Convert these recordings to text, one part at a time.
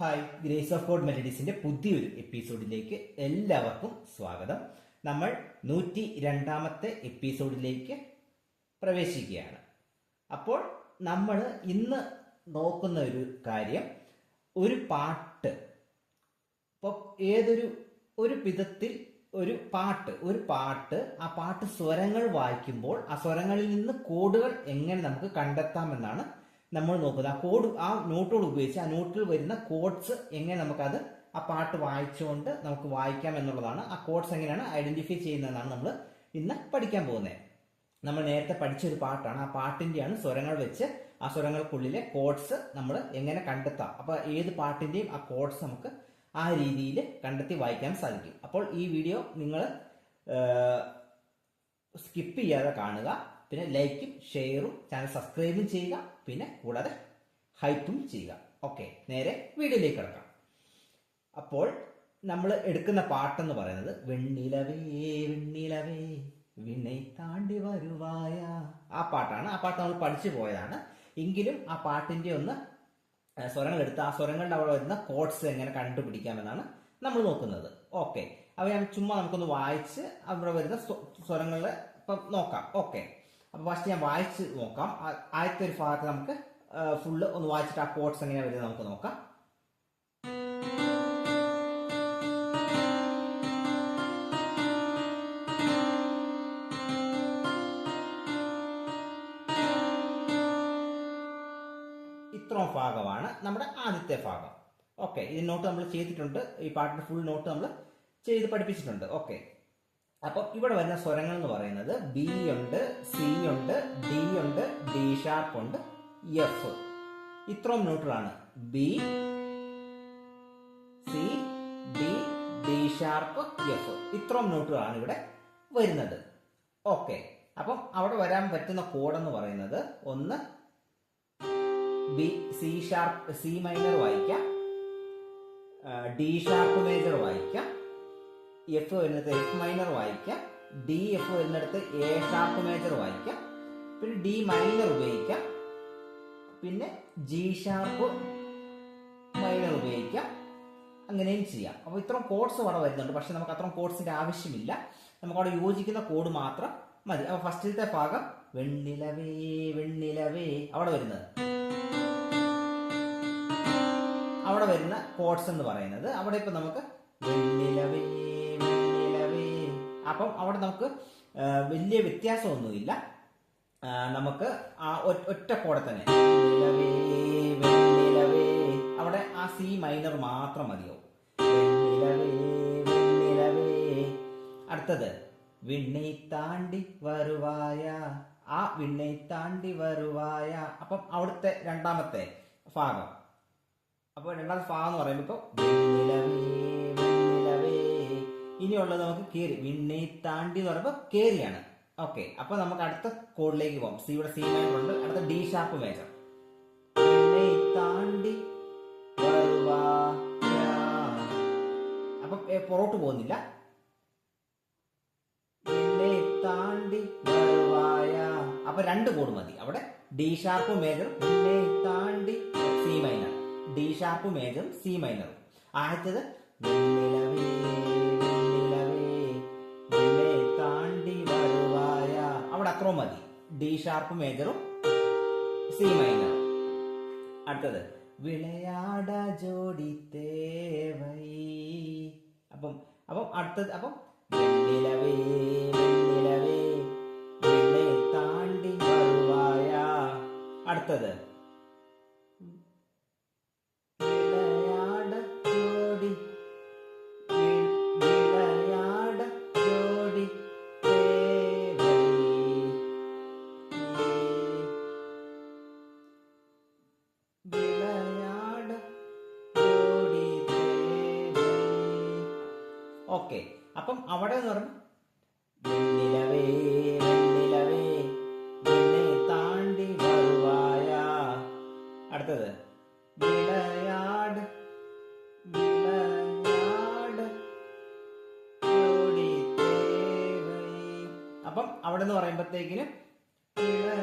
Hi grace of God മെലഡീസിന്റെ പുതിയൊരു എപ്പിസോഡിലേക്ക് എല്ലാവർക്കും സ്വാഗതം. നമ്മൾ നൂറ്റി രണ്ടാമത്തെ എപ്പിസോഡിലേക്ക് പ്രവേശിക്കുകയാണ്. അപ്പോൾ നമ്മൾ ഇന്ന് നോക്കുന്ന ഒരു കാര്യം ഒരു പാട്ട്. ഇപ്പോൾ ഏതൊരു ഒരു വിധത്തിൽ ഒരു പാട്ട് ഒരു പാട്ട് ആ പാട്ട് സ്വരങ്ങൾ വായിക്കുമ്പോൾ ആ സ്വരങ്ങളിൽ നിന്ന് കോഡുകൾ എങ്ങനെ നമുക്ക് കണ്ടെത്താമെന്നാണ് നമ്മൾ നോക്കുന്നത്. ആ കോഡ് ആ നോട്ടുകൾ ഉപയോഗിച്ച് ആ നോട്ടിൽ വരുന്ന കോഡ്സ് എങ്ങനെ നമുക്കത് ആ പാട്ട് വായിച്ചുകൊണ്ട് നമുക്ക് വായിക്കാം എന്നുള്ളതാണ്. ആ കോഡ്സ് എങ്ങനെയാണ് ഐഡന്റിഫൈ ചെയ്യുന്നതെന്നാണ് നമ്മൾ ഇന്ന് പഠിക്കാൻ പോകുന്നത്. നമ്മൾ നേരത്തെ പഠിച്ച ഒരു പാട്ടാണ്. ആ പാട്ടിന്റെയാണ് സ്വരങ്ങൾ വെച്ച് ആ സ്വരങ്ങൾക്കുള്ളിലെ കോഡ്സ് നമ്മൾ എങ്ങനെ കണ്ടെത്താം. അപ്പൊ ഏത് പാട്ടിന്റെയും ആ കോഡ്സ് നമുക്ക് ആ രീതിയിൽ കണ്ടെത്തി വായിക്കാൻ സാധിക്കും. അപ്പോൾ ഈ വീഡിയോ നിങ്ങൾ സ്കിപ്പ് ചെയ്യാതെ കാണുക. പിന്നെ ലൈക്കും ഷെയറും ചാനൽ സബ്സ്ക്രൈബും ചെയ്യുക. പിന്നെ കൂടാതെ ഹൈപ്പും ചെയ്യുക. ഓക്കെ നേരെ വീഡിയോയിലേക്ക് കിടക്കാം. അപ്പോൾ നമ്മൾ എടുക്കുന്ന പാട്ടെന്ന് പറയുന്നത് വെണ്ണിലവേ വെണ്ണിലവേ വിണ്ണை താണ്ടി വരുവായ ആ പാട്ടാണ്. ആ പാട്ട് നമ്മൾ പഠിച്ചു പോയതാണ്. എങ്കിലും ആ പാട്ടിന്റെ ഒന്ന് സ്വരങ്ങൾ എടുത്ത് ആ സ്വരങ്ങളുടെ അവിടെ വരുന്ന കോഡ്സ് എങ്ങനെ കണ്ടുപിടിക്കാമെന്നാണ് നമ്മൾ നോക്കുന്നത്. ഓക്കെ അവ ഞാൻ ചുമ്മാ നമുക്കൊന്ന് വായിച്ച് അവിടെ വരുന്ന സ്വ- സ്വരങ്ങളെ നോക്കാം. ഓക്കെ അപ്പൊ ഫസ്റ്റ് ഞാൻ വായിച്ച് നോക്കാം. ആദ്യത്തെ ഒരു ഭാഗത്ത് നമുക്ക് ഫുള്ള് ഒന്ന് വായിച്ചിട്ട് ആ കോഡ്സ് എങ്ങനെ വരുന്നത് നമുക്ക് നോക്കാം. ഇത്രയും ഭാഗമാണ് നമ്മുടെ ആദ്യത്തെ ഭാഗം. ഓക്കെ ഇത് നോട്ട് നമ്മൾ ചെയ്തിട്ടുണ്ട്. ഈ പാട്ടിന്റെ ഫുൾ നോട്ട് നമ്മൾ ചെയ്ത് പഠിപ്പിച്ചിട്ടുണ്ട്. ഓക്കെ അപ്പം ഇവിടെ വരുന്ന സ്വരങ്ങൾ എന്ന് പറയുന്നത് ബി ഉണ്ട് സി ഉണ്ട് ഡി ഉണ്ട് ഡി ഷാർപ്പ് ഉണ്ട് എഫ് ഇത്രയും നോട്ടുകളാണ് B C D D sharp F ഇത്രയും നോട്ടുകളാണ് ഇവിടെ വരുന്നത്. ഓക്കെ അപ്പം അവിടെ വരാൻ പറ്റുന്ന കോഡ് എന്ന് പറയുന്നത് ഒന്ന് B C sharp C minor വായിക്കാം. ഡി ഷാർപ്പ് മേജർ വായിക്കാം. എഫ് വരുന്നത് എഫ് മൈനർ വായിക്കാം. ഡി എഫ് വരുന്നിടത്ത് എ ഷാർപ്പ് മേജർ വായിക്കാം. പിന്നെ ഡി മൈനർ ഉപയോഗിക്കാം. പിന്നെ ജി ഷാർപ്പ് മൈനർ ഉപയോഗിക്കാം. അങ്ങനെയും ചെയ്യാം. അപ്പോൾ ഇത്രയും കോഡ്സ് അവിടെ വരുന്നുണ്ട്. പക്ഷെ നമുക്ക് അത്രയും കോഡ്സിന്റെ ആവശ്യമില്ല. നമുക്ക് അവിടെ യോജിക്കുന്ന കോഡ് മാത്രം മതി. അപ്പോൾ ഫസ്റ്റിലത്തെ ഭാഗം വെണ്ണിലവേ വെണ്ണിലവേ. അവിടെ വരുന്നത്. അവിടെ വരുന്ന കോഡ്സ് എന്ന് പറയുന്നത്. അവിടെ ഇപ്പൊ നമുക്ക് വെണ്ണിലവേ അപ്പം അവിടെ നമുക്ക് വലിയ വ്യത്യാസമൊന്നുമില്ല. നമുക്ക് ആ ഒറ്റ കോടെ തന്നെ. അവിടെ ആ സി മൈനർ മാത്രം മതിയാവും. അടുത്തത് വിണ്ണൈ താണ്ടി വരുവായ. ആ വിണ്ണൈ താണ്ടി വരുവായ. അപ്പം അവിടുത്തെ രണ്ടാമത്തെ ഭാഗം. അപ്പോൾ രണ്ടാമത്തെ ഭാഗം എന്ന് പറയുമ്പോൾ ഇപ്പോൾ ഇനിയുള്ളത് നമുക്ക് കേറി. വിണ്ണை താണ്ടി എന്ന് പറയുമ്പോൾ കേറിയാണ്. ഓക്കെ അപ്പൊ നമുക്ക് അടുത്ത കോഡിലേക്ക് പോകാം. സി ഇവിടെ സി മൈനർ ഉണ്ട്. അടുത്ത ഡി ഷാർപ്പ് മേജർ താണ്ടി അപ്പൊ പുറോട്ട് പോകുന്നില്ല. താണ്ടി അപ്പൊ രണ്ട് കോഡ് മതി. അവിടെ ഡി ഷാർപ്പ് മേജർ താണ്ടി സി മൈനർ ഡി ഷാർപ്പ് മേജറും സി മൈനറും ആദ്യത്തത് വെണ്ണിലവേ അത്രയും മതി. ഡി ഷാർപ്പ് മേജറും സി മൈനർ അടുത്തത് വിളയാട ജോഡി തേവൈ. അപ്പം അപ്പം അടുത്തത് അപ്പം അടുത്തത് അവിടെ എന്ന് വരുവായ. അടുത്തത്. അപ്പം അവിടെ വിളയാട് തേവൈ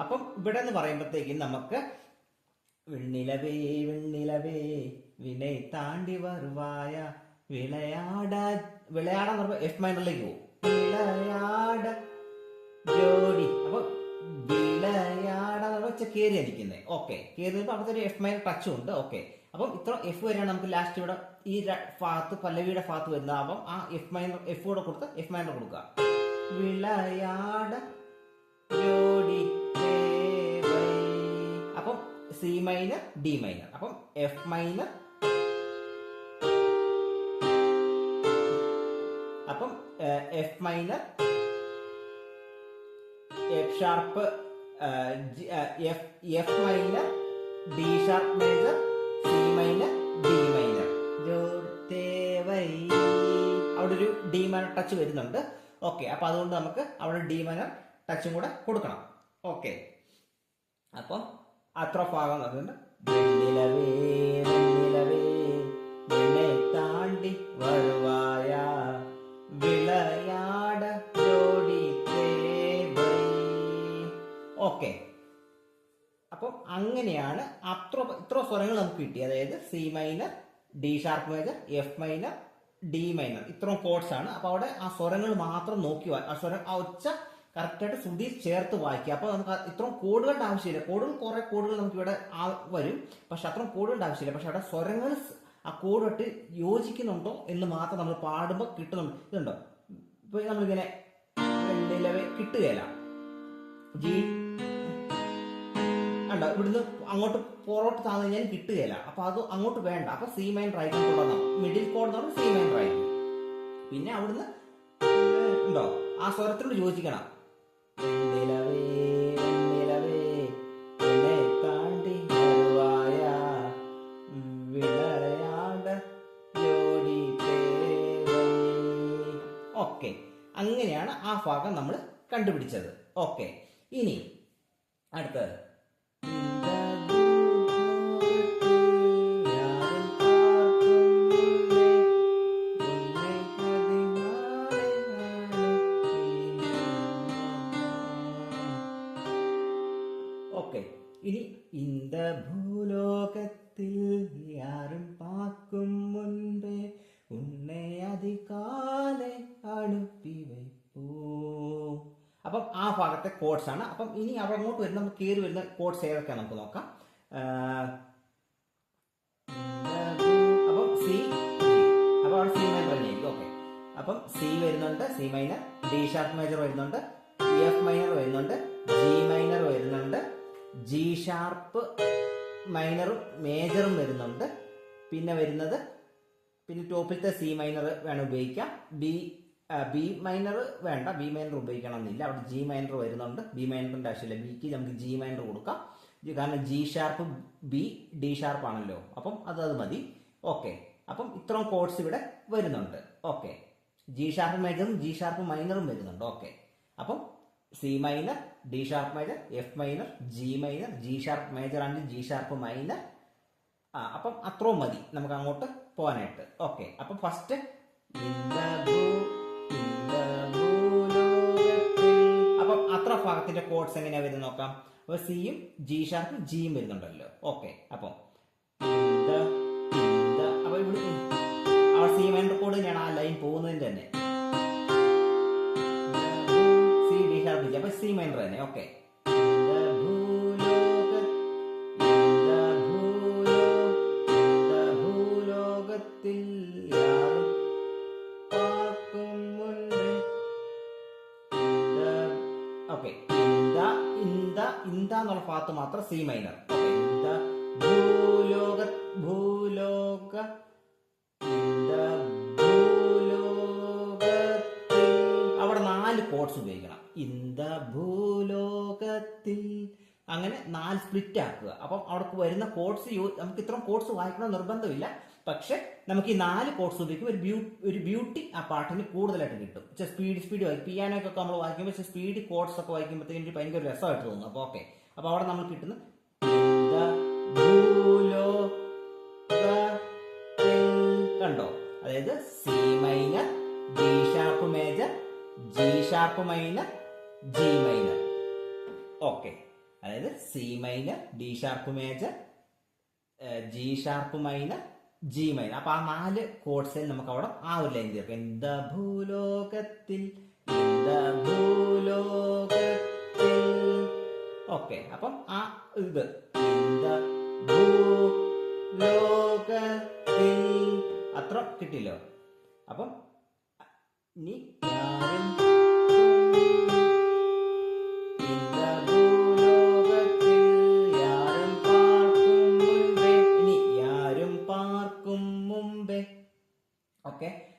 അപ്പം ഇവിടെ എന്ന് പറയുമ്പോഴത്തേക്കും നമുക്ക് വെണ്ണിലവേ വെണ്ണിലവേ വിനെ താണ്ടി വരുവായ വിളയാട വിളയാടാന്ന് പറഞ്ഞ എഫ് മൈനറിലേക്ക് പോകും. വിളയാട ജോഡി. അപ്പൊ വിളയാടാന്ന് പറയുമ്പോൾ ഓക്കെ കയറി അവിടുത്തെ ഒരു എഫ് മൈനർ ടച്ചും ഉണ്ട്. ഓക്കെ അപ്പം ഇത്ര എഫ് വരെയാണ് നമുക്ക് ലാസ്റ്റ് ഇവിടെ ഈ ഭാഗത്ത് പല്ലവിയുടെ ഭാഗത്ത് വരുന്നത്. അപ്പം ആ എഫ് മൈനർ എഫ് കൂടെ കൊടുത്ത് എഫ് മൈനർ കൊടുക്കുക. വിളയാട ജോഡി. സി മൈനർ ഡി മൈനർ അപ്പം എഫ് മൈനർ അപ്പം F minor F sharp F F minor D sharp major C minor D minor അവിടെ ഒരു ഡി മൈനർ ടച്ച് വരുന്നുണ്ട്. ഓക്കെ അപ്പൊ അതുകൊണ്ട് നമുക്ക് അവിടെ ഡി മൈനർ ടച്ചും കൂടെ കൊടുക്കണം. ഓക്കെ അപ്പം അത്ര ഭാഗം അതുകൊണ്ട് വെണ്ണിലവേ വെണ്ണിലവേ നിന്നെ താണ്ടി വരുവായ വിളയാട ജോഡി ഓക്കെ. അപ്പം അങ്ങനെയാണ് അത്ര ഇത്ര സ്വരങ്ങൾ നമുക്ക് കിട്ടി. അതായത് C minor D sharp major F minor D minor. ഇത്രയും കോഡ്സ് ആണ്. അപ്പൊ അവിടെ ആ സ്വരങ്ങൾ മാത്രം നോക്കി ആ സ്വരം ആ ഒച്ച കറക്റ്റായിട്ട് ശ്രുതി ചേർത്ത് വായിക്കുക. അപ്പൊ നമുക്ക് ഇത്രയും കോഡുകളുടെ ആവശ്യമില്ല. കോഡുകൾ കുറെ കോഡുകൾ നമുക്ക് ഇവിടെ വരും. പക്ഷെ അത്രയും കോഡുകളുടെ ആവശ്യമില്ല. പക്ഷെ അവിടെ സ്വരങ്ങൾ ആ കോഡായിട്ട് യോജിക്കുന്നുണ്ടോ എന്ന് മാത്രം നമ്മൾ പാടുമ്പോൾ കിട്ടുന്നുണ്ട്. ഇതുണ്ടോ? ഇപ്പൊ നമ്മളിങ്ങനെ നിലവേ കിട്ടുകയില്ല. ജി. അല്ല ഇവിടുന്ന് അങ്ങോട്ട് പുറോട്ട് താന്നു കഴിഞ്ഞാൽ കിട്ടുകയില്ല. അപ്പൊ അത് അങ്ങോട്ട് വേണ്ട. അപ്പൊ സി മൈൻ റൈറ്റ് തുടങ്ങാം. മിഡിൽ കോഡ് എന്ന് സി മൈൻ റൈറ്റ്. പിന്നെ അവിടുന്ന് ഉണ്ടോ? ആ സ്വരത്തിനോട് യോജിക്കണം. ഓക്കെ. അങ്ങനെയാണ് ആ ഭാഗം നമ്മൾ കണ്ടുപിടിച്ചത്. ഓക്കെ. ഇനി അടുത്തത്. ഭാഗത്തെ കോഡ്സ് ആണ്. അപ്പം ഇനി അവിടെ അങ്ങോട്ട് വരുന്ന കയറി വരുന്ന കോഡ്സ് ഏതൊക്കെയാണ് നമുക്ക് നോക്കാം. അപ്പം സി അപ്പം സി മൈനർ തന്നെയായിരിക്കും ഓക്കെ അപ്പം സി വരുന്നുണ്ട് C minor D sharp major വരുന്നുണ്ട് എഫ് മൈനർ വരുന്നുണ്ട് ജി മൈനർ വരുന്നുണ്ട് ജി ഷാർപ്പ് മൈനറും മേജറും വരുന്നുണ്ട്. പിന്നെ വരുന്നത് പിന്നെ ടോപ്പിലത്തെ സി മൈനർ വേണം ഉപയോഗിക്കാം. ബി ബി മൈനർ വേണ്ട. ബി മൈനർ ഉപയോഗിക്കണം എന്നില്ല അവിടെ ജി മൈനർ വരുന്നുണ്ട്. ബി മൈനറിന്റെ ആവശ്യമില്ല. ബിക്ക് നമുക്ക് ജി മൈനർ കൊടുക്കാം. കാരണം G sharp B D sharp ആണല്ലോ. അപ്പം അത് അത് മതി. ഓക്കെ അപ്പം ഇത്രയും കോഡ്സ് ഇവിടെ വരുന്നുണ്ട്. ഓക്കെ ജി ഷാർപ്പ് മേജറും ജി ഷാർപ്പ് മൈനറും വരുന്നുണ്ട്. ഓക്കെ അപ്പം C minor D sharp major F minor G minor G sharp major ആണ് ജി ഷാർപ്പ് മൈനർ ആ അപ്പം അത്രയും മതി. നമുക്ക് അങ്ങോട്ട് പോകാനായിട്ട്. ഓക്കെ അപ്പം ഫസ്റ്റ് ഭാഗത്തിന്റെ കോഡ്സ് എങ്ങനെയാ വരുന്നത് നോക്കാം. അപ്പൊ സിയും ജി ഷാർപ്പ് ജിയും വരുന്നുണ്ടല്ലോ. ഓക്കെ അപ്പം. അപ്പൊ ഇവിടെ അവിടെ സി മൈനർ കോഡ് തന്നെയാണ് ആ ലൈൻ പോകുന്നതിന്റെ തന്നെ. സി ഡി ഷാർപ്പ് ജി അപ്പൊ സി മൈനർ തന്നെ. ഓക്കെ ഭാഗത്ത് മാത്രം സി മൈനർ. എന്താ? ഭൂലോക ഭൂലോക അവിടെ നാല് കോഡ്സ് ഉപയോഗിക്കണം. ഇന്ത ഭൂലോകത്തിൽ അങ്ങനെ നാല് സ്പ്ലിറ്റ് ആക്കുക. അപ്പം അവിടെ വരുന്ന കോഡ്സ് നമുക്ക് ഇത്രയും കോഡ്സ് വായിക്കണം നിർബന്ധമില്ല. പക്ഷെ നമുക്ക് ഈ നാല് കോഡ്സ് ഉപയോഗിക്കും ഒരു ബ്യൂ ഒരു ബ്യൂട്ടി ആ പാട്ടിന് കൂടുതലായിട്ട് കിട്ടും. പക്ഷേ സ്പീഡ് സ്പീഡ് വായിക്കും. പിയാനൊക്കെ നമ്മൾ വായിക്കുമ്പോൾ സ്പീഡ് കോഡ്സ് ഒക്കെ വായിക്കുമ്പോഴത്തേക്കും ഭയങ്കര രസമായിട്ട് തോന്നും. അപ്പോൾ ഓക്കെ അപ്പോൾ അവിടെ നമ്മൾ കിട്ടുന്ന കണ്ടോ? അതായത് C minor G sharp major G sharp minor G minor okay അതായത് C minor D sharp major G sharp minor G minor അപ്പൊ ആ നാല് കോഡ്സിൽ നമുക്ക് അവിടെ ആ ഒരു ലൈൻ തീർക്കാം എന്ത ഭൂലോകത്തിൽ എന്ത ഭൂലോകത്തിൽ ഓക്കെ അപ്പം ആ ഇത്. അത്ര കിട്ടില്ലോ അപ്പം ഇനി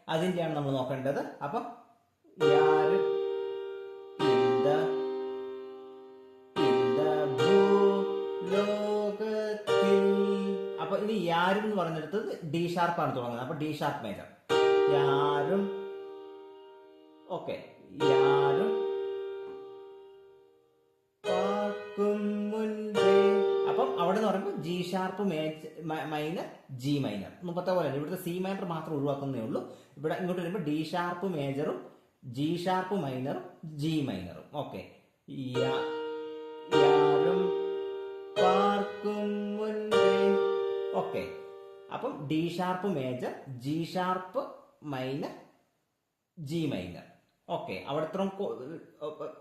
അതിന്റെയാണ് നമ്മൾ നോക്കേണ്ടത്. അപ്പം ഡി ഷാർപ്പാണ് തുടങ്ങുന്നത്. അപ്പൊ ഡി ഷാർപ്പ് മേജർ യാരും ഓക്കെ യാരും അപ്പം അവിടെ നിന്ന് പറയുമ്പോൾ G sharp minor G minor മുമ്പത്തെ പോലെ ഇവിടുത്തെ സി മൈനർ മാത്രം ഒഴിവാക്കുന്നേ ഉള്ളൂ. ഇവിടെ ഇങ്ങോട്ട് വരുമ്പോൾ ഡി ഷാർപ്പ് മേജറും ജി ഷാർപ്പ് മൈനറും ജി മൈനറും ഓക്കെ യാരും പാർക്കും അപ്പം D sharp major G sharp minor G minor okay അവിടെ ഇത്ര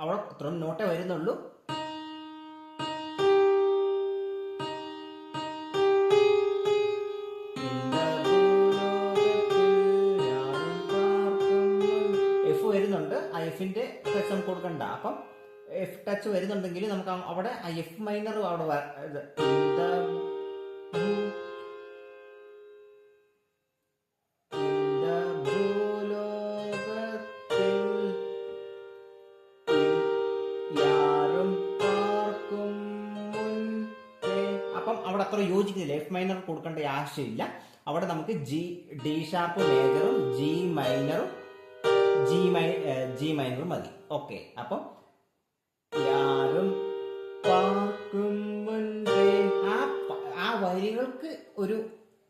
അവിടെ ഇത്ര നോട്ടേ വരുന്നുള്ളൂ. എഫ് വരുന്നുണ്ട്. ആ എഫിന്റെ ടച്ച് നമുക്ക് കൊടുക്കണ്ട. അപ്പം എഫ് ടച്ച് വരുന്നുണ്ടെങ്കിൽ നമുക്ക് അവിടെ ആ എഫ് മൈനർ അവിടെ കൊടുക്കേണ്ട ആവശ്യമില്ല. അവിടെ നമുക്ക് ജി ഡി ഷാർപ്പ് മേജറും ജി മൈനറും ജി മൈ ജി മൈനറും മതി. ഓക്കെ അപ്പം യാരും ആ ആ വരികൾക്ക് ഒരു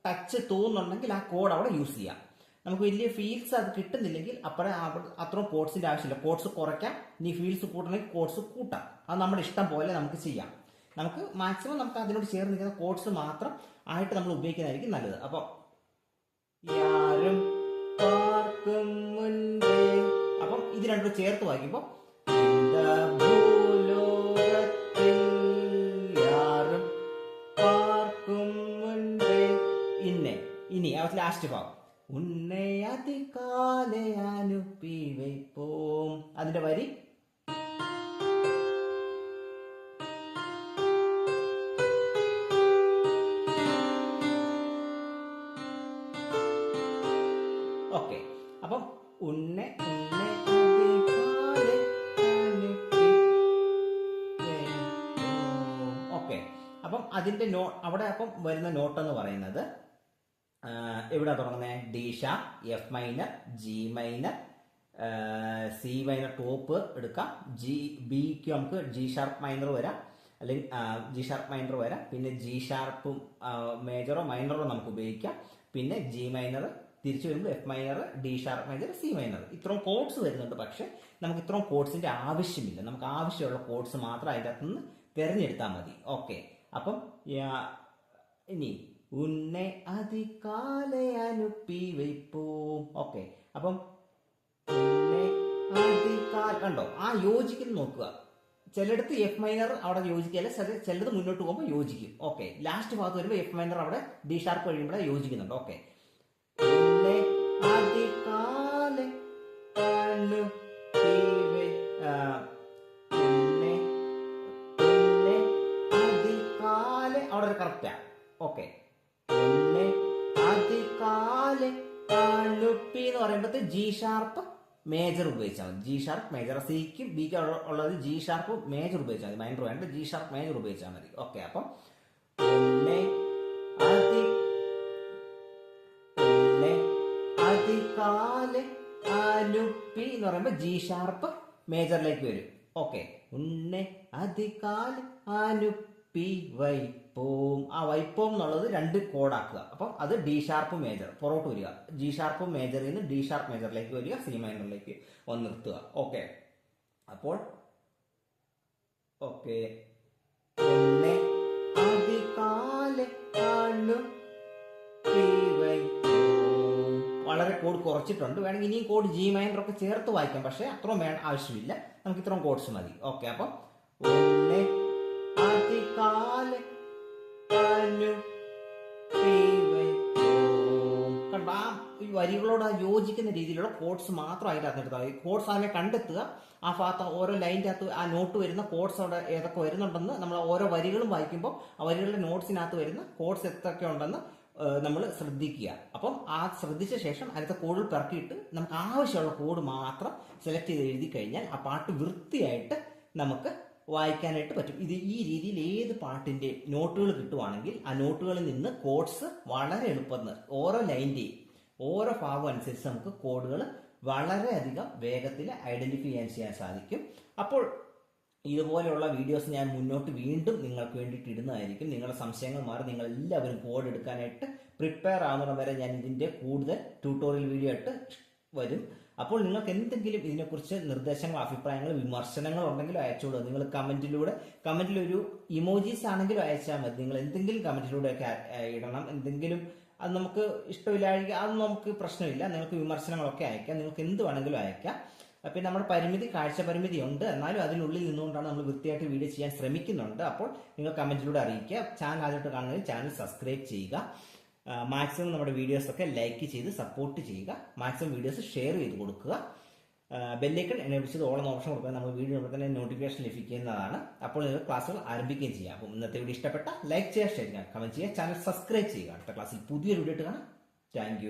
ടച്ച് തോന്നുന്നുണ്ടെങ്കിൽ ആ കോഡ് അവിടെ യൂസ് ചെയ്യാം. നമുക്ക് വലിയ ഫീൽസ് അത് കിട്ടുന്നില്ലെങ്കിൽ അപ്പോഴേ അത്രയും കോഡ്സിന്റെ ആവശ്യമില്ല. കോഡ്സ് കുറയ്ക്കാം. ഇനി ഫീൽസ് കൂട്ടണമെങ്കിൽ കോഡ്സ് കൂട്ടാം. അത് നമ്മുടെ ഇഷ്ടം പോലെ നമുക്ക് ചെയ്യാം. നമുക്ക് മാക്സിമം നമുക്ക് അതിനോട് ചേർന്ന് നിൽക്കുന്ന കോഡ്സ് മാത്രം ആയിട്ട് നമ്മൾ ഉപയോഗിക്കുന്നതായിരിക്കും നല്ലത്. അപ്പൊ അപ്പം ഇത് രണ്ടും ചേർത്ത് വായിക്കുമ്പോ ഇന്നെ ഇനി അവരുടെ അതിന്റെ വരി അതിന്റെ നോ അവിടെ അപ്പം വരുന്ന നോട്ട് എന്ന് പറയുന്നത് എവിടെ തുടങ്ങുന്നത് ഡിഷ F minor G minor C minor top എടുക്കാം. ജി ബിക്ക് നമുക്ക് ജി ഷാർപ്പ് മൈനർ വരാം. അല്ലെങ്കിൽ ജി ഷാർപ്പ് മൈനർ വരാം. പിന്നെ ജി ഷാർപ്പും മേജറോ മൈനറോ നമുക്ക് ഉപയോഗിക്കാം. പിന്നെ ജി മൈനർ തിരിച്ചു വരുമ്പോൾ F minor D sharp minor C minor. ഇത്രയും കോഡ്സ് വരുന്നുണ്ട്. പക്ഷെ നമുക്ക് ഇത്രയും കോഡ്സിന്റെ ആവശ്യമില്ല. നമുക്ക് ആവശ്യമുള്ള കോഡ്സ് മാത്രം അതിന്റെ അകത്ത് നിന്ന് തിരഞ്ഞെടുത്താൽ മതി. ഓക്കെ. അപ്പം ഇനി ഉന്നെ അതികാലെ അനുപ്പി വയ്പോം ഓക്കെ. അപ്പം ഉന്നെ അതികാൽ കണ്ടോ? ആ യോജിക്കുന്ന നോക്കുക. ചിലടത്ത് എഫ് മൈനർ അവിടെ യോജിക്കില്ല ചില ചിലത് മുന്നോട്ട് പോകുമ്പോൾ യോജിക്കും. ഓക്കെ. ലാസ്റ്റ് ഭാഗത്ത് വരുമ്പോൾ എഫ് മൈനർ അവിടെ ഡി ഷാർപ്പ് കഴിയുമ്പോൾ യോജിക്കുന്നുണ്ട്. ഓക്കെ. അതികാലെ അനുപ്പി അതികാലെ അവിടെ ഒരു കറക്റ്റാ ഓക്കെ എന്ന് പറയുമ്പോൾ ജി ഷാർപ്പ് മേജർ ഉപയോഗിച്ചാൽ മതി. ജി ഷാർപ്പ് മേജർ സിക്കും ബിക്ക് ഉള്ളത് ജി ഷാർപ്പ് മേജർ ഉപയോഗിച്ചാൽ മതി. മൈനർ വേണ്ട ജി ഷാർപ്പ് മേജർ ഉപയോഗിച്ചാൽ മതി. ഓക്കെ അപ്പം എന്ന് പറയുമ്പോൾ ജി ഷാർപ്പ് മേജറിലേക്ക് വരും. ഓക്കെ. ഉന്നെ അധികാൽ അനുപ്പി വൈപ്പോം ആ വൈപ്പോം എന്നുള്ളത് രണ്ട് കോഡാക്കുക. അപ്പം അത് ഡി ഷാർപ്പ് മേജർ. പുറകോട്ട് വരിക. ജി ഷാർപ്പ് മേജറിൽ നിന്ന് ഡി ഷാർപ്പ് മേജറിലേക്ക് വരിക. സി മൈനറിലേക്ക് വന്ന് നിർത്തുക. ഓക്കെ. അപ്പോൾ ഓക്കെ. വളരെ കോഡ് കുറച്ചിട്ടുണ്ട്. വേണമെങ്കിൽ ഇനിയും കോഡ് ജി മൈനർ ഒക്കെ ചേർത്ത് വായിക്കാം. പക്ഷേ അത്രയും വേണം ആവശ്യമില്ല. നമുക്ക് ഇത്രയും കോഡ്സ് മതി. ഓക്കെ. അപ്പം ഒന്ന് അതികാലെ വരികളോട് യോജിക്കുന്ന രീതിയിലുള്ള കോഡ്സ് മാത്രം അതിന്റെ അകത്ത് എടുത്താൽ മതി കോഡ്സ് അതിനെ കണ്ടെത്തുക ആ ഭാഗത്ത് ഓരോ ലൈന്റെ അകത്ത് ആ നോട്ട് വരുന്ന കോഡ്സ് അവിടെ ഏതൊക്കെ വരുന്നുണ്ടെന്ന് നമ്മൾ ഓരോ വരികളും വായിക്കുമ്പോൾ ആ വരികളുടെ നോട്ട്സിനകത്ത് വരുന്ന കോഡ്സ് എത്രയൊക്കെ ഉണ്ടെന്ന് നമ്മൾ ശ്രദ്ധിക്കുക. അപ്പം ആ ശ്രദ്ധിച്ച ശേഷം അതിനകത്ത് കോഡിൽ പിറക്കിയിട്ട് നമുക്ക് ആവശ്യമുള്ള കോഡ് മാത്രം സെലക്ട് ചെയ്ത് എഴുതി കഴിഞ്ഞാൽ ആ പാട്ട് വൃത്തിയായിട്ട് നമുക്ക് വായിക്കാനായിട്ട് പറ്റും. ഇത് ഈ രീതിയിൽ ഏത് പാട്ടിന്റെ നോട്ടുകൾ കിട്ടുവാണെങ്കിൽ ആ നോട്ടുകളിൽ നിന്ന് കോഡ്സ് വളരെ എളുപ്പം ഓരോ ലൈന്റെയും ഓരോ ഭാഗം അനുസരിച്ച് നമുക്ക് കോഡുകൾ വളരെയധികം വേഗത്തിൽ ഐഡന്റിഫൈ ചെയ്യാൻ ചെയ്യാൻ സാധിക്കും. അപ്പോൾ ഇതുപോലെയുള്ള വീഡിയോസ് ഞാൻ മുന്നോട്ട് വീണ്ടും നിങ്ങൾക്ക് വേണ്ടിയിട്ട് ഇടുന്നതായിരിക്കും. നിങ്ങളുടെ സംശയങ്ങൾ മാറി നിങ്ങൾ എല്ലാവരും കോഡ് എടുക്കാനായിട്ട് പ്രിപ്പയർ ആവുന്നിടം വരെ ഞാൻ ഇതിന്റെ കൂടുതൽ ട്യൂട്ടോറിയൽ വീഡിയോ ആയിട്ട് വരും. അപ്പോൾ നിങ്ങൾക്ക് എന്തെങ്കിലും ഇതിനെക്കുറിച്ച് നിർദ്ദേശങ്ങൾ അഭിപ്രായങ്ങൾ വിമർശനങ്ങൾ ഉണ്ടെങ്കിലും അയച്ചോളൂ നിങ്ങൾ കമന്റിലൂടെ കമന്റിൽ ഒരു ഇമോജീസ് ആണെങ്കിലും അയച്ചാൽ മതി. നിങ്ങൾ എന്തെങ്കിലും കമന്റിലൂടെ ഇടണം. എന്തെങ്കിലും അത് നമുക്ക് ഇഷ്ടമില്ലായിരിക്കും അത് നമുക്ക് പ്രശ്നമില്ല. നിങ്ങൾക്ക് വിമർശനങ്ങളൊക്കെ അയക്കാം. നിങ്ങൾക്ക് എന്ത് വേണമെങ്കിലും അയക്കാം. പിന്നെ നമ്മുടെ പരിമിതി കാഴ്ച പരിമിതി ഉണ്ട്. എന്നാലും അതിനുള്ളിൽ നിന്നുകൊണ്ടാണ് നമ്മൾ വൃത്തിയായിട്ട് വീഡിയോ ചെയ്യാൻ ശ്രമിക്കുന്നുണ്ട്. അപ്പോൾ നിങ്ങൾ കമന്റിലൂടെ അറിയിക്കുക. ചാനൽ ആദ്യമായിട്ട് കാണുന്നതിൽ ചാനൽ സബ്സ്ക്രൈബ് ചെയ്യുക. മാക്സിമം നമ്മുടെ വീഡിയോസൊക്കെ ലൈക്ക് ചെയ്ത് സപ്പോർട്ട് ചെയ്യുക. മാക്സിമം വീഡിയോസ് ഷെയർ ചെയ്ത് കൊടുക്കുക. ബെല്ലൈക്കൺ എന്നെ വിളിച്ചത് ഓളം ഓപ്ഷൻ കൊടുക്കുക നമ്മൾ വീഡിയോ നമ്മൾ തന്നെ നോട്ടിഫിക്കേഷൻ ലഭിക്കുന്നതാണ്. അപ്പോൾ നിങ്ങൾ ക്ലാസ്സുകൾ ആരംഭിക്കുകയും ചെയ്യാം. അപ്പോൾ ഇന്നത്തെ വീഡിയോ ഇഷ്ടപ്പെട്ട ലൈക്ക് ചെയ്യുക ഷെയർ ചെയ്യുക കമന്റ് ചെയ്യുക ചാനൽ സബ്സ്ക്രൈബ് ചെയ്യുക. അടുത്ത ക്ലാസ്സിൽ പുതിയൊരു വീഡിയോ ഇട്ട് കാണാം. താങ്ക്